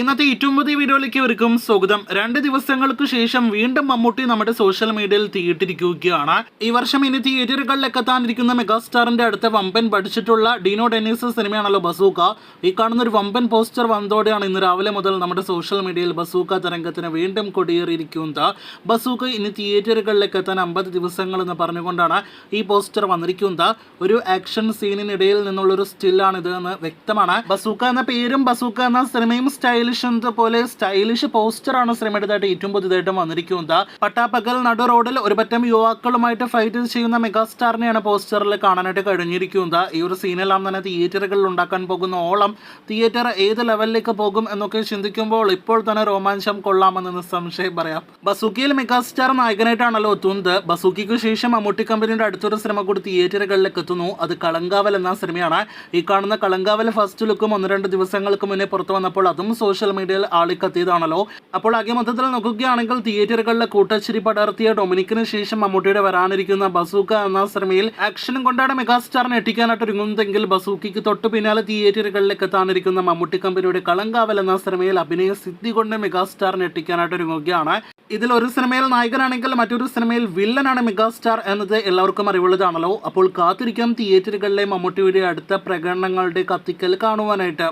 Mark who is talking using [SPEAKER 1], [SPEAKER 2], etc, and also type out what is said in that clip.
[SPEAKER 1] ഇന്നത്തെ ഏറ്റവും പുതിയ വീഡിയോയിലേക്ക് ഇവർക്കും സ്വാഗതം. രണ്ട് ദിവസങ്ങൾക്ക് ശേഷം വീണ്ടും മമ്മൂട്ടി നമ്മുടെ സോഷ്യൽ മീഡിയയിൽ തീയിട്ടിരിക്കുകയാണ്. ഈ വർഷം ഇനി തിയേറ്ററുകളിലൊക്കെ എത്താനിരിക്കുന്ന മെഗാസ്റ്റാറിന്റെ അടുത്ത വമ്പൻ പഠിച്ചിട്ടുള്ള ഡീനോ ഡെന്നീസ് സിനിമയാണല്ലോ ബസൂക്ക. ഈ കാണുന്ന ഒരു വമ്പൻ പോസ്റ്റർ വന്നതോടെയാണ് ഇന്ന് രാവിലെ മുതൽ നമ്മുടെ സോഷ്യൽ മീഡിയയിൽ ബസൂക്ക തരംഗത്തിന് വീണ്ടും കൊടിയേറിയിരിക്കുന്നത്. ബസൂക്ക ഇനി തിയേറ്ററുകളിലേക്ക് എത്താൻ അമ്പത് ദിവസങ്ങൾ എന്ന് പറഞ്ഞുകൊണ്ടാണ് ഈ പോസ്റ്റർ വന്നിരിക്കുന്നത്. ഒരു ആക്ഷൻ സീനിനിടയിൽ നിന്നുള്ള ഒരു നിന്നുള്ളൊരു ഇത് എന്ന് വ്യക്തമാണ്. ബസൂക്ക എന്ന പേരും ബസൂക്ക എന്ന സിനിമയും സ്റ്റൈലിഷ് പോലെ സ്റ്റൈലിഷ് പോസ്റ്ററാണ് സിനിമയുടേതായിട്ട് ഏറ്റവും പുതിയതായിട്ടും വന്നിരിക്കുന്നത്. പട്ടാപ്പകൽ നടു റോഡിൽ ഒരുപറ്റം യുവാക്കളുമായിട്ട് ഫൈറ്റ് ചെയ്യുന്ന മെഗാസ്റ്റാറിനെയാണ് പോസ്റ്ററിൽ കാണാനായിട്ട് കഴിഞ്ഞിരിക്കുന്നത്. ഈ ഒരു സീനെല്ലാം തന്നെ തിയേറ്ററുകളിൽ ഉണ്ടാക്കാൻ പോകുന്ന ഓളം തിയേറ്റർ ഏത് ലെവലിലേക്ക് പോകും എന്നൊക്കെ ചിന്തിക്കുമ്പോൾ ഇപ്പോൾ തന്നെ രോമാഞ്ചം കൊള്ളാമെന്ന് നിസ്സംശയം പറയാം. ബസൂക്കിയിൽ മെഗാസ്റ്റാർ നായകനായിട്ടാണല്ലോ എത്തുന്നത്. ബസൂക്കിക്ക് ശേഷം മമ്മൂട്ടി കമ്പനിയുടെ അടുത്തൊരു സിനിമ കൂടി തിയേറ്ററുകളിലേക്ക് എത്തുന്നു. അത് കളങ്കാവൽ എന്ന സിനിമയാണ് ഈ കാണുന്ന കളങ്കാവൽ ഫസ്റ്റ് ലുക്കും ഒന്ന് രണ്ട് ദിവസങ്ങൾക്ക് മുന്നേ പുറത്തു വന്നപ്പോൾ അതും സോഷ്യൽ മീഡിയയിൽ ആളിക്കത്തിയതാണല്ലോ. അപ്പോൾ ആകെ മൊത്തത്തിൽ നോക്കുകയാണെങ്കിൽ തിയേറ്ററുകളിലെ കൂട്ടച്ചിരി പടർത്തിയ ഡൊമിനിക്കിന് ശേഷം മമ്മൂട്ടിയുടെ വരാനിരിക്കുന്ന ബസൂക്ക എന്ന സിനിമയിൽ ആക്ഷനും കൊണ്ടാണ് മെഗാസ്റ്റാറിനെ എത്തിക്കാനായിട്ട് ഒരുങ്ങുന്നതെങ്കിൽ ബസൂക്കിക്ക് തൊട്ടു പിന്നാലെ തിയേറ്ററുകളിലേക്ക് എത്താനിരിക്കുന്ന മമ്മൂട്ടി കമ്പനിയുടെ കളങ്കാവൽ എന്ന സിനിമയിൽ അഭിനയ സിദ്ധി കൊണ്ട് മെഗാസ്റ്റാറിനെ എത്തിക്കാനായിട്ട് ഒരുങ്ങുകയാണ്. ഇതിൽ ഒരു സിനിമയിൽ നായകനാണെങ്കിൽ മറ്റൊരു സിനിമയിൽ വില്ലനാണ് മെഗാസ്റ്റാർ എന്നത് എല്ലാവർക്കും അറിവുള്ളതാണല്ലോ. അപ്പോൾ കാത്തിരിക്കാം തിയേറ്ററുകളിലെ മമ്മൂട്ടിയുടെ അടുത്ത പ്രകടനങ്ങളുടെ കത്തിക്കൽ കാണുവാനായിട്ട്.